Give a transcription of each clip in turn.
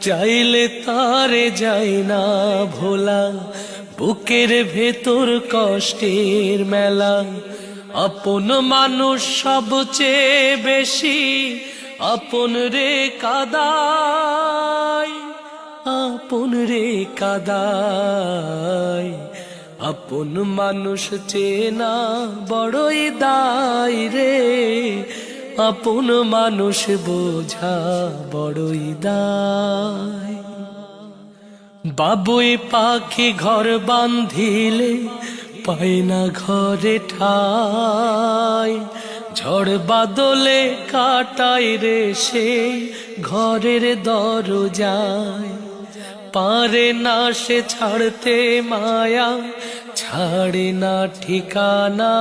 চাইলে তারে যায় না ভোলা। বুকের ভেতর কষ্টের মেলা। আপন মানুষ সবচেয়ে বেশি, আপন রে কাদায় আপন রে কাদায় আপন মানুষ চেনা বড়ই দায় রে। আপন মানুষ বোঝা বড়ই দায়। বাবুই পাখি ঘর বান্ধিলে পায় না ঘরে ঠাই। ঝড় বাদলে কাটাই রে সে ঘরের দরজায়। পারে না সে ছাড়তে মায়া, ছাড়ে না ঠিকানা।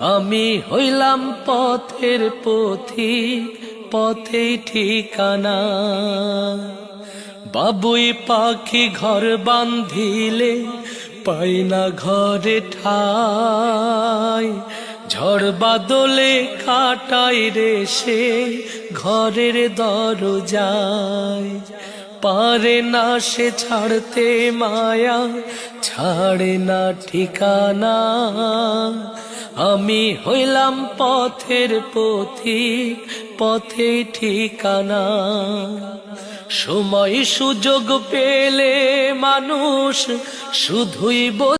আমি হইলাম পথের পথিক পথে ঠিকানা। বাবুই পাখি ঘর বান্ধিলে, পাই না ঘরে ঠাই। ঝড় বাদলে কাটাই রে সে ঘরের দরজায়। পারে না সে ছাড়তে মায়া, ছাড়ে না ঠিকানা। আমি হইলাম পথের পথিক পথে ঠিকানা। সময় সুযোগ পেলে মানুষ শুধুই